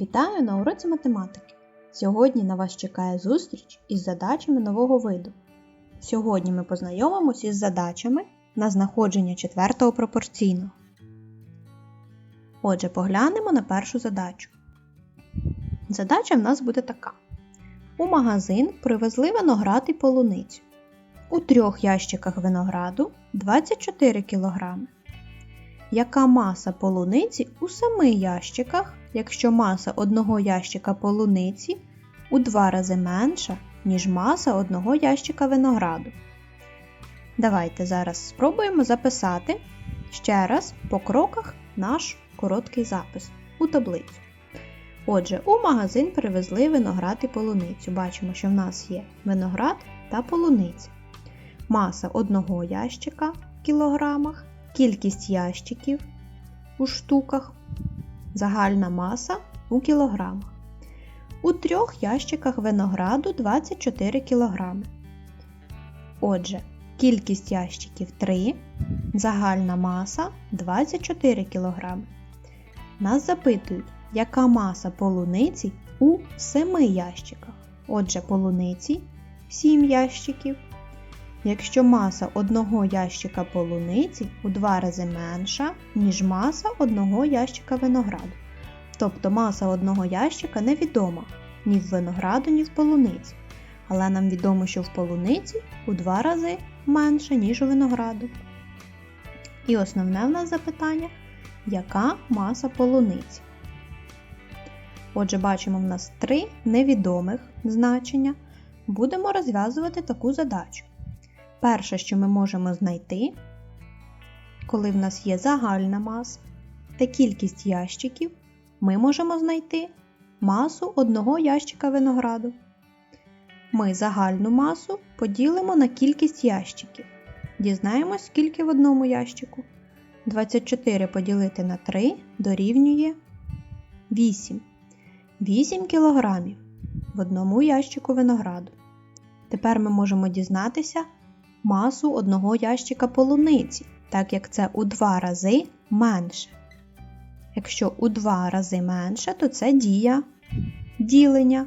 Вітаю на уроці математики. Сьогодні на вас чекає зустріч із задачами нового виду. Сьогодні ми познайомимося із задачами на знаходження четвертого пропорційного. Отже, поглянемо на першу задачу. Задача в нас буде така: у магазин привезли виноград і полуницю. У трьох ящиках винограду 24 кг. Яка маса полуниці у семи ящиках, якщо маса одного ящика полуниці у два рази менша, ніж маса одного ящика винограду? Давайте зараз спробуємо записати ще раз по кроках наш короткий запис у таблицю. Отже, у магазин привезли виноград і полуницю. Бачимо, що в нас є виноград та полуниця. Маса одного ящика в кілограмах, кількість ящиків у штуках, загальна маса у кілограмах. У трьох ящиках винограду 24 кг. Отже, кількість ящиків 3, загальна маса 24 кг. Нас запитують, яка маса полуниці у 7 ящиках. Отже, полуниці 7 ящиків. Якщо маса одного ящика полуниці у два рази менша, ніж маса одного ящика винограду. Тобто маса одного ящика невідома ні в винограду, ні в полуниці. Але нам відомо, що в полуниці у два рази менше, ніж у винограду. І основне в нас запитання, яка маса полуниці? Отже, бачимо в нас три невідомих значення. Будемо розв'язувати таку задачу. Перше, що ми можемо знайти, коли в нас є загальна маса та кількість ящиків, ми можемо знайти масу одного ящика винограду. Ми загальну масу поділимо на кількість ящиків. Дізнаємось, скільки в одному ящику. 24 поділити на 3 дорівнює 8. 8 кілограмів в одному ящику винограду. Тепер ми можемо дізнатися масу одного ящика полуниці, так як це у два рази менше. Якщо у два рази менше, то це дія ділення.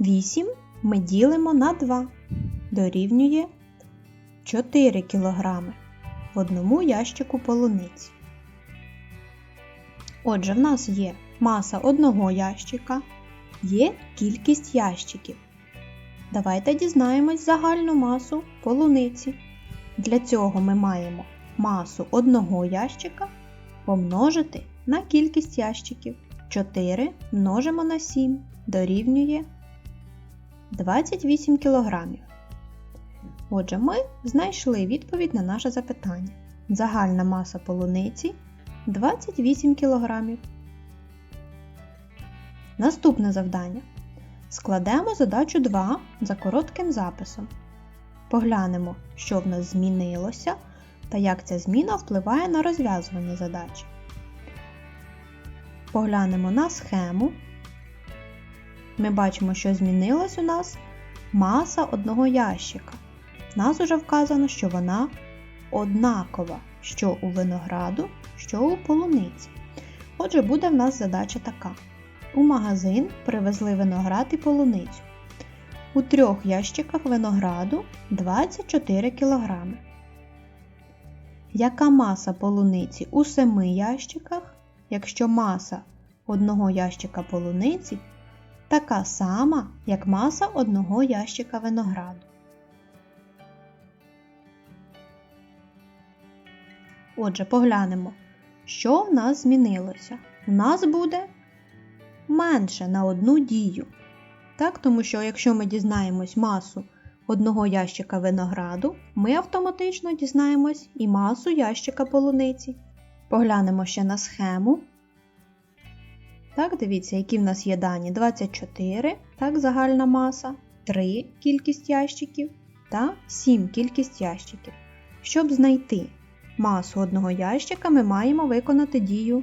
8 ми ділимо на 2, дорівнює 4 кг в одному ящику полуниці. Отже, в нас є маса одного ящика, є кількість ящиків. Давайте дізнаємось загальну масу полуниці. Для цього ми маємо масу одного ящика помножити на кількість ящиків. 4 множимо на 7 дорівнює 28 кг. Отже, ми знайшли відповідь на наше запитання. Загальна маса полуниці 28 кг. Наступне завдання. Складемо задачу 2 за коротким записом. Поглянемо, що в нас змінилося та як ця зміна впливає на розв'язування задачі. Поглянемо на схему. Ми бачимо, що змінилась у нас маса одного ящика. У нас вже вказано, що вона однакова, що у винограду, що у полуниці. Отже, буде в нас задача така. У магазин привезли виноград і полуницю. У трьох ящиках винограду 24 кг. Яка маса полуниці у семи ящиках, якщо маса одного ящика полуниці така сама, як маса одного ящика винограду? Отже, поглянемо, що в нас змінилося. У нас буде менше на одну дію. Так, Тому що, якщо ми дізнаємось масу одного ящика винограду, ми автоматично дізнаємось і масу ящика полуниці. Поглянемо ще на схему. Так, Дивіться, які в нас є дані: 24, так, загальна маса, 3 кількість ящиків та 7 кількість ящиків. Щоб знайти масу одного ящика, ми маємо виконати дію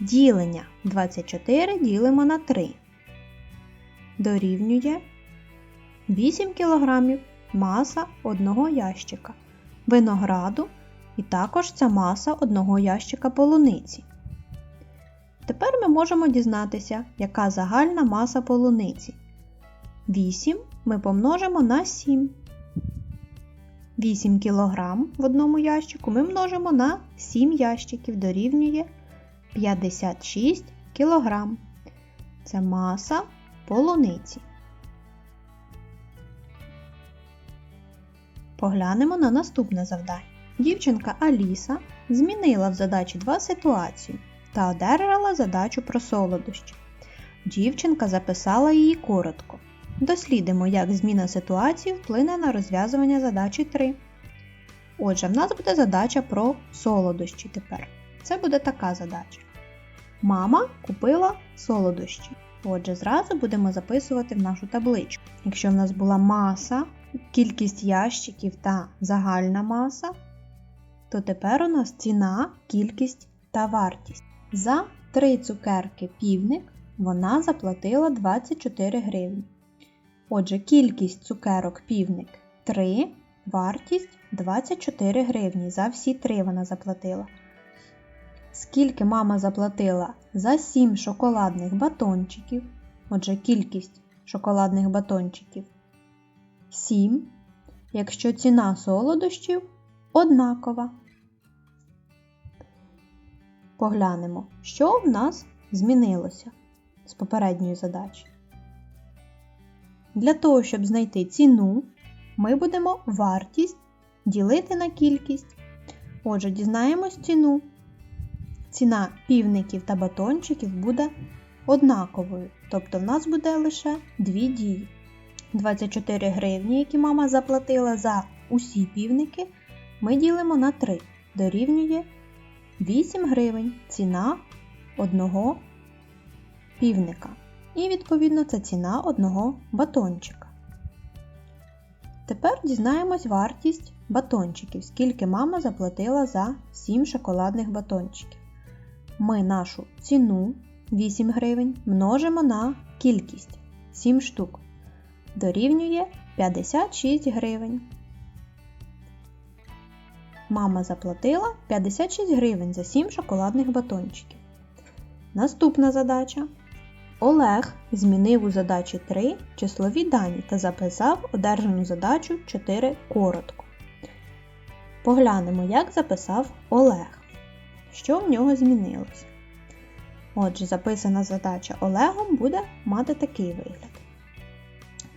Ділення 24 ділимо на 3. Дорівнює 8 кг маса одного ящика винограду і також це маса одного ящика полуниці. Тепер ми можемо дізнатися, яка загальна маса полуниці. 8 ми помножимо на 7. 8 кг в одному ящику ми множимо на 7 ящиків дорівнює 56 кг. Це маса полуниці. Поглянемо на наступне завдання. Дівчинка Аліса змінила в задачі два ситуації та одержала задачу про солодощі. Дівчинка записала її коротко. Дослідимо, як зміна ситуації вплине на розв'язування задачі 3. Отже, в нас буде задача про солодощі тепер. Це буде така задача. Мама купила солодощі. Отже, зразу будемо записувати в нашу табличку. Якщо в нас була маса, кількість ящиків та загальна маса, то тепер у нас ціна, кількість та вартість. За 3 цукерки півник вона заплатила 24 гривні. Отже, кількість цукерок півник 3, вартість 24 гривні. За всі 3 вона заплатила. Скільки мама заплатила за 7 шоколадних батончиків? Отже, кількість шоколадних батончиків 7, якщо ціна солодощів однакова. Поглянемо, що в нас змінилося з попередньої задачі. Для того, щоб знайти ціну, ми будемо вартість ділити на кількість. Отже, дізнаємось ціну. Ціна півників та батончиків буде однаковою, тобто в нас буде лише дві дії. 24 гривні, які мама заплатила за усі півники, ми ділимо на 3, дорівнює 8 гривень ціна одного півника. І, відповідно, це ціна одного батончика. Тепер дізнаємось вартість батончиків, скільки мама заплатила за 7 шоколадних батончиків. Ми нашу ціну 8 гривень множимо на кількість 7 штук. Дорівнює 56 гривень. Мама заплатила 56 гривень за 7 шоколадних батончиків. Наступна задача. Олег змінив у задачі 3 числові дані та записав одержану задачу 4 коротко. Поглянемо, як записав Олег. Що в нього змінилося? Отже, записана задача Олегом буде мати такий вигляд.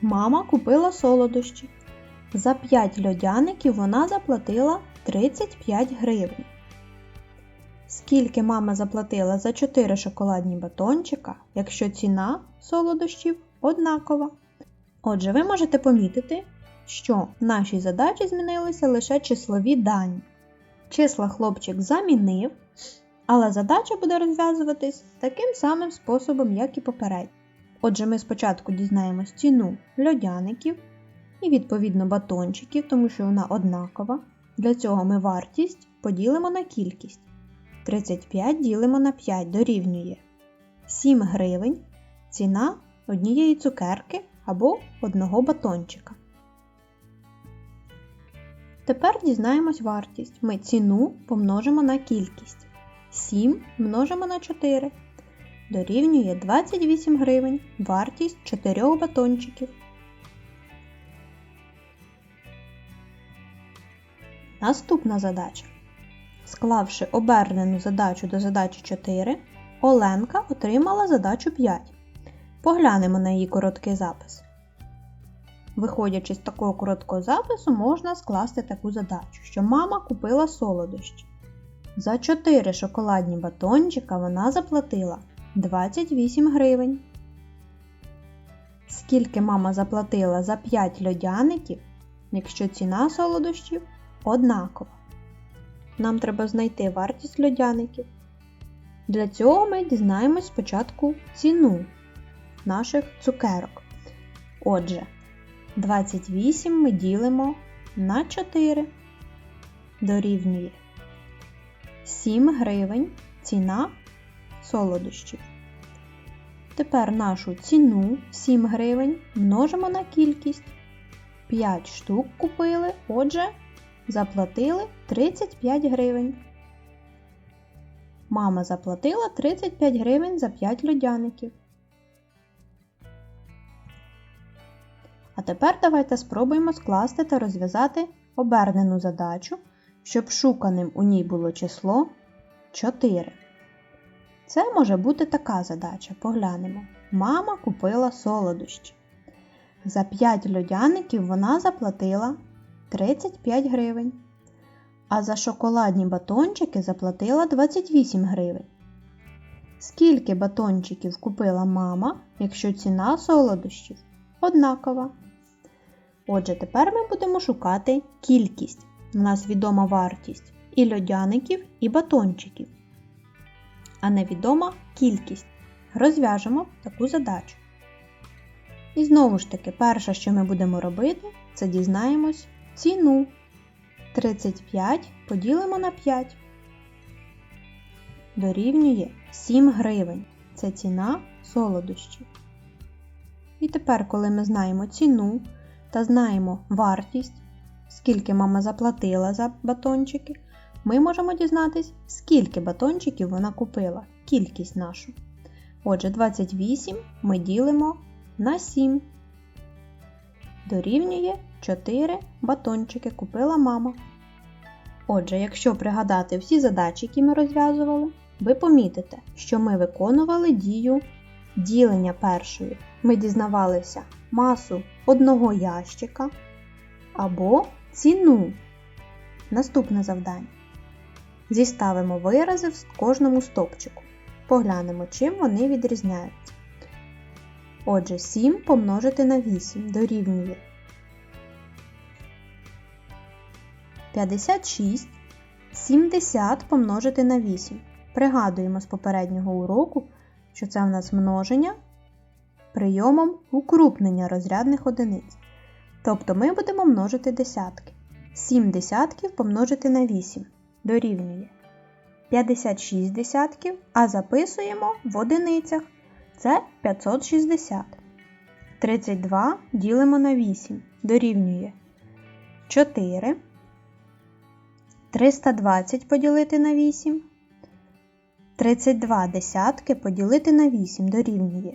Мама купила солодощі. За 5 льодяників вона заплатила 35 гривень. Скільки мама заплатила за 4 шоколадні батончика, якщо ціна солодощів однакова? Отже, ви можете помітити, що в нашій задачі змінилися лише числові дані. Числа хлопчик замінив, але задача буде розв'язуватись таким самим способом, як і попередньо. Отже, ми спочатку дізнаємось ціну льодяників і, відповідно, батончиків, тому що вона однакова. Для цього ми вартість поділимо на кількість. 35 ділимо на 5 дорівнює 7 гривень ціна однієї цукерки або одного батончика. Тепер дізнаємось вартість. Ми ціну помножимо на кількість. 7 множимо на 4 дорівнює 28 гривень вартість 4 батончиків. Наступна задача. Склавши обернену задачу до задачі 4, Оленка отримала задачу 5. Поглянемо на її короткий запис. Виходячи з такого короткого запису, можна скласти таку задачу, що мама купила солодощі. За 4 шоколадні батончика вона заплатила 28 гривень. Скільки мама заплатила за 5 льодяників, якщо ціна солодощів однакова. Нам треба знайти вартість льодяників. Для цього ми дізнаємось спочатку ціну наших цукерок. Отже, 28 ми ділимо на 4, дорівнює 7 гривень ціна солодощів. Тепер нашу ціну 7 гривень множимо на кількість. 5 штук купили, отже, заплатили 35 гривень. Мама заплатила 35 гривень за 5 льодяників. А тепер давайте спробуємо скласти та розв'язати обернену задачу, щоб шуканим у ній було число 4. Це може бути така задача. Поглянемо. Мама купила солодощі. За 5 льодяників вона заплатила 35 гривень. А за шоколадні батончики заплатила 28 гривень. Скільки батончиків купила мама, якщо ціна солодощів однакова? Отже, тепер ми будемо шукати кількість. У нас відома вартість і льодяників, і батончиків. А невідома кількість. Розв'яжемо таку задачу. І знову ж таки, перше, що ми будемо робити, це дізнаємось ціну. 35 поділимо на 5. Дорівнює 7 гривень. Це ціна солодощів. І тепер, коли ми знаємо ціну та знаємо вартість, скільки мама заплатила за батончики, ми можемо дізнатись, скільки батончиків вона купила, кількість нашу. Отже, 28 ми ділимо на 7. Дорівнює 4 батончики купила мама. Отже, якщо пригадати всі задачі, які ми розв'язували, ви помітите, що ми виконували дію ділення першої. Ми дізнавалися масу одного ящика або ціну. Наступне завдання. Зіставимо вирази в кожному стовпчику. Поглянемо, чим вони відрізняються. Отже, 7 помножити на 8 дорівнює 56, 70 помножити на 8. Пригадуємо з попереднього уроку, що це в нас множення прийомом укрупнення розрядних одиниць. Тобто ми будемо множити десятки. 7 десятків помножити на 8 дорівнює 56 десятків, а записуємо в одиницях. Це 560. 32 ділимо на 8 дорівнює 4. 320 поділити на 8. 32 десятки поділити на 8 дорівнює.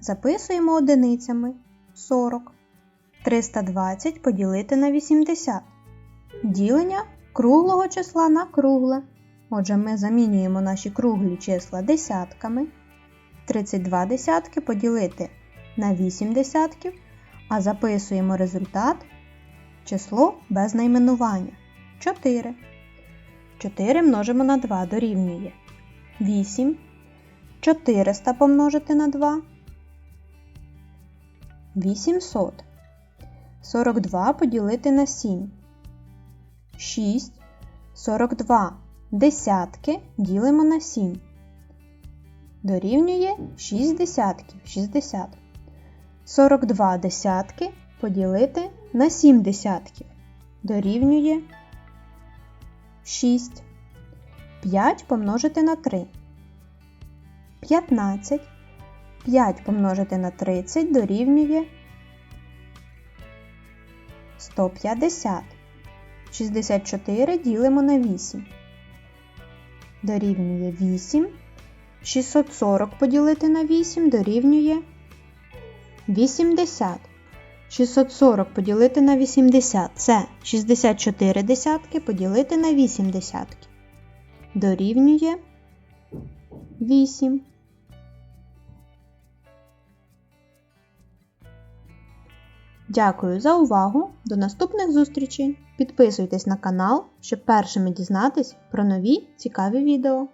Записуємо одиницями 40. 320 поділити на 80. Ділення круглого числа на кругле. Отже, ми замінюємо наші круглі числа десятками. 32 десятки поділити на 8 десятків, а записуємо результат число без найменування 4. 4 множимо на 2 дорівнює 8. 400 помножити на 2. 800. 42 поділити на 7. 6. 42 десятки ділимо на 7. Дорівнює 6 десятків 60. 42 десятки поділити на 7 десятків. Дорівнює 6. 5 помножити на 3. 15. 5 помножити на 30 дорівнює 150. 64 ділимо на 8. Дорівнює 8. 640 поділити на 8 дорівнює 80. 640 поділити на 80 це 64 десятки поділити на 8 десятків. Дорівнює 8. Дякую за увагу! До наступних зустрічей! Підписуйтесь на канал, щоб першими дізнатись про нові цікаві відео.